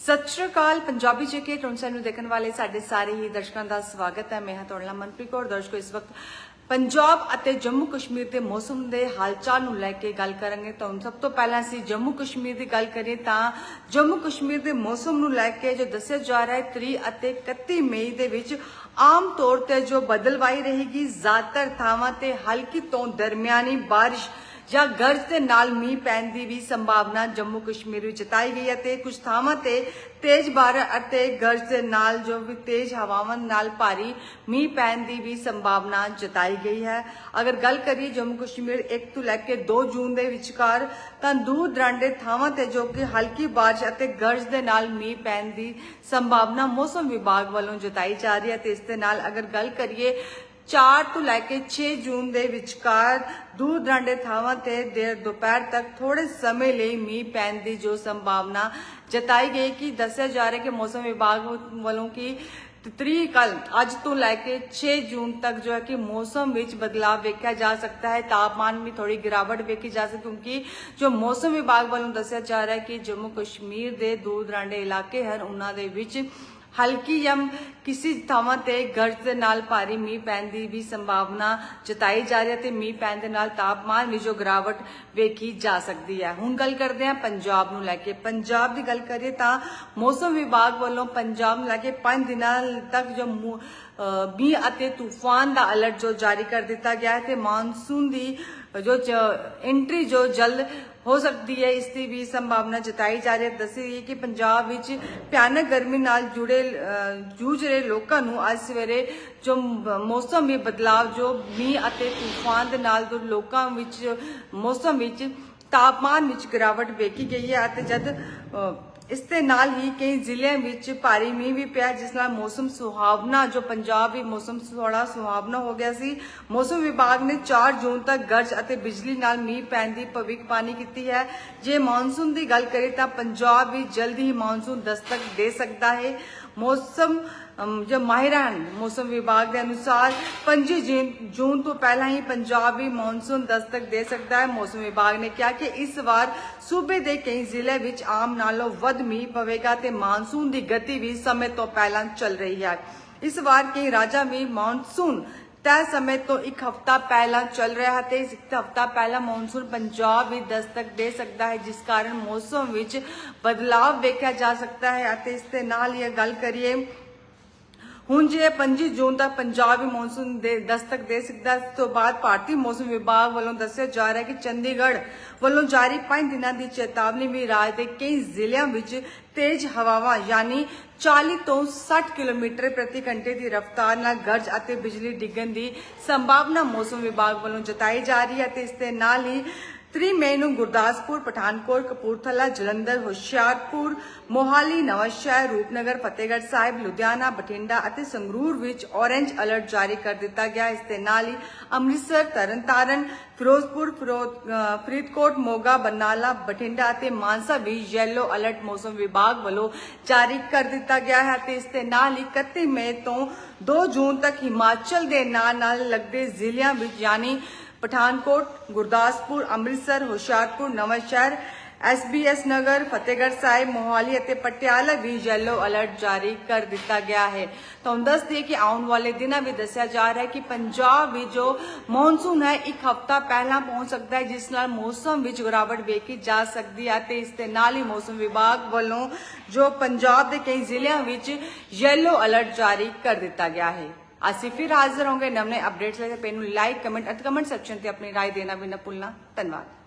ਸਤਿ ਸ਼੍ਰੀ ਅਕਾਲ, ਪੰਜਾਬੀ ਜੇਕੇ ਟ੍ਰਾਂਸਲੇਟ ਨੂੰ ਦੇਖਣ ਵਾਲੇ ਸਾਡੇ ਸਾਰੇ ਹੀ ਦਰਸ਼ਕਾਂ ਦਾ ਸਵਾਗਤ ਹੈ। ਮੈਂ ਹਾਂ ਤੁਹਾਡਾ ਮਨਪ੍ਰੀਤ ਕੌਰ। ਦਰਸ਼ਕੋ, ਇਸ ਵਕਤ ਪੰਜਾਬ ਅਤੇ ਜੰਮੂ ਕਸ਼ਮੀਰ ਦੇ ਮੌਸਮ ਦੇ ਹਾਲਚਾਲ ਨੂੰ ਲੈ ਕੇ ਗੱਲ ਕਰਾਂਗੇ। ਤਾਂ ਸਭ ਤੋਂ ਪਹਿਲਾਂ ਅਸੀਂ ਜੰਮੂ ਕਸ਼ਮੀਰ ਦੀ ਗੱਲ ਕਰੀਏ ਤਾਂ ਜੰਮੂ ਕਸ਼ਮੀਰ ਦੇ ਮੌਸਮ ਨੂੰ ਲੈ ਕੇ ਜੋ ਦੱਸਿਆ ਜਾ ਰਿਹਾ ਹੈ 30 ਅਤੇ 31 ਮਈ ਦੇ ਵਿੱਚ ਆਮ ਤੌਰ ਤੇ ਜੋ ਬਦਲਵਾਈ ਰਹੇਗੀ, ਜ਼ਿਆਦਾਤਰ ਥਾਵਾਂ ਤੇ ਹਲਕੀ ਤੋਂ ਦਰਮਿਆਨੀ ਬਾਰਿਸ਼ ਜਾਂ ਗਰਜ ਦੇ ਨਾਲ ਮੀਂਹ ਪੈਣ ਦੀ ਵੀ ਸੰਭਾਵਨਾ ਜੰਮੂ ਕਸ਼ਮੀਰ ਵਿੱਚ ਜਤਾਈ ਗਈ ਹੈ ਤੇ ਕੁਝ ਥਾਵਾਂ ਤੇ ਤੇਜ਼ ਬਾਰਿਸ਼ ਅਤੇ ਗਰਜ ਦੇ ਨਾਲ ਜੋ ਵੀ ਤੇਜ਼ ਹਵਾਵਾਂ ਨਾਲ ਭਾਰੀ ਮੀਂਹ ਪੈਣ ਦੀ ਵੀ ਸੰਭਾਵਨਾ ਜਤਾਈ ਗਈ ਹੈ। ਅਗਰ ਗੱਲ ਕਰੀਏ ਜੰਮੂ ਕਸ਼ਮੀਰ 1 ਤੋਂ ਲੈ ਕੇ 2 ਜੂਨ ਦੇ ਵਿਚਕਾਰ, ਤਾਂ ਦੂਰ ਦਰਾਂਡੇ ਥਾਵਾਂ ਤੇ ਜੋ ਕਿ ਹਲਕੀ ਬਾਰਿਸ਼ ਅਤੇ ਗਰਜ ਦੇ ਨਾਲ ਮੀਂਹ ਪੈਣ ਦੀ ਸੰਭਾਵਨਾ ਮੌਸਮ ਵਿਭਾਗ ਵੱਲੋਂ ਜਤਾਈ ਜਾ ਰਹੀ ਹੈ ਤੇ ਇਸ ਦੇ ਨਾਲ ਅਗਰ ਗੱਲ ਕਰੀਏ 4 ਤੋਂ ਲੈ ਕੇ 6 ਜੂਨ ਦੇ ਵਿਚਕਾਰ ਦੂਰ ਦਰਾਂਡੇ ਥਾਵਾਂ ਤੇ ਦੇਰ ਦੁਪਹਿਰ ਤੱਕ ਥੋੜੇ ਸਮੇਂ ਲਈ ਮੀਂਹ ਪੈਣ ਦੀ ਜੋ ਸੰਭਾਵਨਾ ਜਤਾਈ ਗਈ ਕਿ ਦੱਸਿਆ ਜਾ ਰਿਹਾ ਕਿ ਮੌਸਮ ਵਿਭਾਗ ਵੱਲੋਂ ਕਿ ਤਰੀਕ ਕੱਲ ਅੱਜ ਤੋਂ ਲੈ ਕੇ 6 ਜੂਨ ਤੱਕ ਜੋ ਹੈ ਕਿ ਮੌਸਮ ਵਿੱਚ ਬਦਲਾਅ ਵੇਖਿਆ ਜਾ ਸਕਦਾ ਹੈ। ਤਾਪਮਾਨ ਵੀ ਥੋੜੀ ਗਿਰਾਵਟ ਵੇਖੀ ਜਾ ਸਕਦੀ ਕਿਉਂਕਿ ਜੋ ਮੌਸਮ ਵਿਭਾਗ ਵੱਲੋਂ ਦੱਸਿਆ ਜਾ ਰਿਹਾ ਹੈ ਕਿ ਜੰਮੂ ਕਸ਼ਮੀਰ ਦੇ ਦੂਰ ਦਰਾਂਡੇ ਇਲਾਕੇ ਹਨ, ਉਹਨਾਂ ਦੇ ਵਿੱਚ ਹਲਕੀ ਜਾਂ ਕਿਸੇ ਥਾਵਾਂ ਤੇ ਗਰਜ ਦੇ ਨਾਲ ਭਾਰੀ ਮੀਂਹ ਪੈਣ ਦੀ ਵੀ ਸੰਭਾਵਨਾ ਜਤਾਈ ਜਾ ਰਹੀ ਹੈ ਤੇ ਮੀਂਹ ਪੈਣ ਦੇ ਨਾਲ ਤਾਪਮਾਨ ਵਿੱਚ ਜੋ ਗਿਰਾਵਟ ਵੇਖੀ ਜਾ ਸਕਦੀ ਹੈ। ਹੁਣ ਗੱਲ ਕਰਦੇ ਹਾਂ ਪੰਜਾਬ ਨੂੰ ਲੈ ਕੇ। ਪੰਜਾਬ ਦੀ ਗੱਲ ਕਰੀਏ ਤਾਂ ਮੌਸਮ ਵਿਭਾਗ ਵੱਲੋਂ ਪੰਜਾਬ ਨੂੰ ਲੈ ਕੇ 5 ਦਿਨਾਂ ਤੱਕ ਜੋ ਮੀਂਹ ਅਤੇ ਤੂਫਾਨ ਦਾ ਅਲਰਟ ਜੋ ਜਾਰੀ ਕਰ ਦਿੱਤਾ ਗਿਆ ਹੈ ਤੇ ਮਾਨਸੂਨ ਦੀ ਜੋ ਐਂਟਰੀ ਜੋ ਜਲਦ ਹੋ ਸਕਦੀ ਹੈ ਇਸ ਦੀ ਵੀ ਸੰਭਾਵਨਾ ਜਤਾਈ ਜਾ ਰਹੀ ਹੈ। ਦੱਸੀ ਗਈ ਹੈ ਕਿ ਪੰਜਾਬ ਵਿੱਚ ਭਿਆਨਕ ਗਰਮੀ ਨਾਲ ਜੁੜੇ ਜੂਝ ਰਹੇ ਲੋਕਾਂ ਨੂੰ ਅੱਜ ਸਵੇਰੇ ਜੋ ਮੌਸਮ ਵਿੱਚ ਬਦਲਾਵ, ਜੋ ਮੀਂਹ ਅਤੇ ਤੂਫਾਨ ਦੇ ਨਾਲ ਜੋ ਲੋਕਾਂ ਵਿੱਚ, ਮੌਸਮ ਵਿੱਚ ਤਾਪਮਾਨ ਵਿੱਚ ਗਿਰਾਵਟ ਵੇਖੀ ਗਈ ਹੈ ਅਤੇ ਜਦ ਇਸ ਦੇ ਨਾਲ ਹੀ ਕਈ ਜ਼ਿਲ੍ਹਿਆਂ ਵਿੱਚ ਭਾਰੀ ਮੀਂਹ ਵੀ ਪਿਆ, ਜਿਸ ਨਾਲ ਮੌਸਮ ਸੁਹਾਵਣਾ, ਜੋ ਪੰਜਾਬ ਵੀ ਮੌਸਮ ਥੋੜਾ ਸੁਹਾਵਣਾ ਹੋ ਗਿਆ ਸੀ। ਮੌਸਮ ਵਿਭਾਗ ਨੇ 4 ਜੂਨ ਤੱਕ ਗਰਜ ਅਤੇ ਬਿਜਲੀ ਨਾਲ ਮੀਂਹ ਪੈਣ ਦੀ ਭਵਿੱਖਬਾਣੀ ਕੀਤੀ ਹੈ। ਜੇ ਮੌਨਸੂਨ ਦੀ ਗੱਲ ਕਰੀਏ ਤਾਂ ਪੰਜਾਬ ਵੀ ਜਲਦੀ ਹੀ ਮੌਨਸੂਨ ਦਸਤਕ ਦੇ ਸਕਦਾ ਹੈ। ਮੌਸਮ ਅਮ, ਮਾਹਿਰਾਂ ਮੌਸਮ ਵਿਭਾਗ ਦੇ ਅਨੁਸਾਰ 5 ਜੂਨ ਤੋਂ ਪਹਿਲਾਂ ਹੀ ਪੰਜਾਬ ਵੀ ਮੌਨਸੂਨ ਦਸਤਕ ਦੇ ਸਕਦਾ ਹੈ। ਮੌਸਮ ਵਿਭਾਗ ਨੇ ਕਿਹਾ ਕਿ ਇਸ ਵਾਰ ਸੂਬੇ ਦੇ ਕਈ ਜ਼ਿਲ੍ਹੇ ਵਿੱਚ ਆਮ ਨਾਲੋਂ ਵੱਧ ਮੀਂਹ ਪਵੇਗਾ ਤੇ ਮਾਨਸੂਨ ਦੀ ਗਤੀ ਵੀ ਸਮੇਂ ਤੋਂ ਪਹਿਲਾਂ ਚੱਲ ਰਹੀ ਹੈ। ਇਸ ਵਾਰ ਕਈ ਰਾਜਾਂ ਵਿੱਚ ਮਾਨਸੂਨ ਤੈਅ ਸਮੇਂ ਤੋਂ ਇੱਕ ਹਫ਼ਤਾ ਪਹਿਲਾਂ ਚੱਲ ਰਿਹਾ ਹੈ ਤੇ ਇੱਕ ਹਫ਼ਤਾ ਪਹਿਲਾਂ ਮੌਨਸੂਨ ਪੰਜਾਬ ਵਿੱਚ ਦਸਤਕ ਦੇ ਸਕਦਾ ਹੈ, ਜਿਸ ਕਾਰਨ ਮੌਸਮ ਵਿੱਚ ਬਦਲਾਅ ਵੇਖਿਆ ਜਾ ਸਕਦਾ ਹੈ ਅਤੇ ਇਸ ਦੇ ਨਾਲ ਹੀ ਇਹ ਗੱਲ ਕਰੀਏ ਹੁਣ ਜੇ 25 ਜੂਨ ਤੱਕ ਪੰਜਾਬ ਵਿੱਚ ਮੌਨਸੂਨ ਦੇ ਦਸਤਕ ਦੇ ਸਕਦਾ ਹੈ ਇਸ ਤੋਂ ਬਾਅਦ ਭਾਰਤੀ ਮੌਸਮ ਵਿਭਾਗ ਵੱਲੋਂ ਦੱਸਿਆ ਜਾ ਰਿਹਾ ਹੈ ਕਿ ਚੰਡੀਗੜ੍ਹ ਵੱਲੋਂ ਜਾਰੀ 5 ਦਿਨਾਂ ਦੀ ਚੇਤਾਵਨੀ ਵੀ ਰਾਜ ਦੇ ਕਈ ਜ਼ਿਲ੍ਹਿਆਂ ਵਿੱਚ ਤੇਜ਼ ਹਵਾਵਾਂ, ਯਾਨੀ 40 ਤੋਂ 60 ਕਿਲੋਮੀਟਰ ਪ੍ਰਤੀ ਘੰਟੇ ਦੀ ਰਫ਼ਤਾਰ ਨਾਲ ਗਰਜ ਅਤੇ ਬਿਜਲੀ ਡਿੱਗਣ ਦੀ ਸੰਭਾਵਨਾ ਮੌਸਮ ਵਿਭਾਗ ਵੱਲੋਂ ਜਤਾਈ ਜਾ ਰਹੀ ਹੈ ਤੇ ਇਸ ਦੇ ਨਾਲ ਹੀ 3 ਮਈ ਨੂੰ ਗੁਰਦਾਸਪੁਰ, ਪਠਾਨਕੋਟ, ਕਪੂਰਥਲਾ, ਜਲੰਧਰ, ਹੁਸ਼ਿਆਰਪੁਰ, ਮੋਹਾਲੀ, ਨਵਾਂਸ਼ਹਿਰ, ਰੂਪਨਗਰ, ਫਤਿਹਗੜ੍ਹ ਸਾਹਿਬ, ਲੁਧਿਆਣਾ, ਬਠਿੰਡਾ ਅਤੇ ਸੰਗਰੂਰ ਵਿੱਚ ਔਰੇਂਜ ਅਲਰਟ ਜਾਰੀ ਕਰ ਦਿੱਤਾ ਗਿਆ। ਇਸ ਦੇ ਨਾਲ ਹੀ ਅੰਮ੍ਰਿਤਸਰ, ਤਰਨਤਾਰਨ, ਫਿਰੋਜ਼ਪੁਰ, ਫਿਰੋਜ਼- ਫਰੀਦਕੋਟ, ਮੋਗਾ, ਬਰਨਾਲਾ, ਬਠਿੰਡਾ ਅਤੇ ਮਾਨਸਾ ਵਿੱਚ ਯੈਲੋ ਅਲਰਟ ਮੌਸਮ ਵਿਭਾਗ ਵੱਲੋਂ ਜਾਰੀ ਕਰ ਦਿੱਤਾ ਗਿਆ ਹੈ ਤੇ ਇਸ ਦੇ ਨਾਲ ਹੀ 31 ਮਈ ਤੋਂ 2 ਜੂਨ ਤੱਕ ਹਿਮਾਚਲ ਦੇ ਨਾਲ ਨਾਲ ਲੱਗਦੇ ਜ਼ਿਲ੍ਹਿਆਂ ਵਿੱਚ, ਯਾਨੀ ਪਠਾਨਕੋਟ, ਗੁਰਦਾਸਪੁਰ, ਅੰਮ੍ਰਿਤਸਰ, ਹੁਸ਼ਿਆਰਪੁਰ, ਨਵਾਂਸ਼ਹਿਰ ਐਸਬੀਐਸ ਨਗਰ, ਫਤਿਹਗੜ੍ਹ ਸਾਹਿਬ, ਮੋਹਾਲੀ ਅਤੇ ਪਟਿਆਲਾ ਵੀ ਯੈਲੋ ਅਲਰਟ ਜਾਰੀ ਕਰ ਦਿੱਤਾ ਗਿਆ ਹੈ। ਤੁਹਾਨੂੰ ਦੱਸ ਦਈਏ ਕਿ ਆਉਣ ਵਾਲੇ ਦਿਨਾਂ ਵਿੱਚ ਦੱਸਿਆ ਜਾ ਰਿਹਾ ਹੈ ਕਿ ਪੰਜਾਬ ਵਿੱਚ ਜੋ ਮੌਨਸੂਨ ਹੈ, ਇੱਕ ਹਫ਼ਤਾ ਪਹਿਲਾਂ ਪਹੁੰਚ ਸਕਦਾ ਹੈ, ਜਿਸ ਨਾਲ ਮੌਸਮ ਵਿੱਚ ਗਿਰਾਵਟ ਵੇਖੀ ਜਾ ਸਕਦੀ ਹੈ ਤੇ ਇਸ ਦੇ ਨਾਲ ਹੀ ਮੌਸਮ ਵਿਭਾਗ ਵੱਲੋਂ ਜੋ ਪੰਜਾਬ ਦੇ ਕਈ ਜ਼ਿਲ੍ਹਿਆਂ ਵਿੱਚ ਯੈਲੋ ਅਲਰਟ ਜਾਰੀ ਕਰ ਦਿੱਤਾ ਗਿਆ ਹੈ। ਅਸੀਂ ਫਿਰ ਹਾਜ਼ਰ ਹੋਵਾਂਗੇ। ਨਵੇਂ ਅਪਡੇਟਸ ਲਈ ਤੇ ਪੇਨ ਲਾਈਕ ਕਮੈਂਟ ਅਤੇ ਕਮੈਂਟ ਸੈਕਸ਼ਨ ਤੇ ਆਪਣੀ رائے ਦੇਣਾ ਵੀ ਨਾ ਭੁੱਲਣਾ। ਧੰਨਵਾਦ।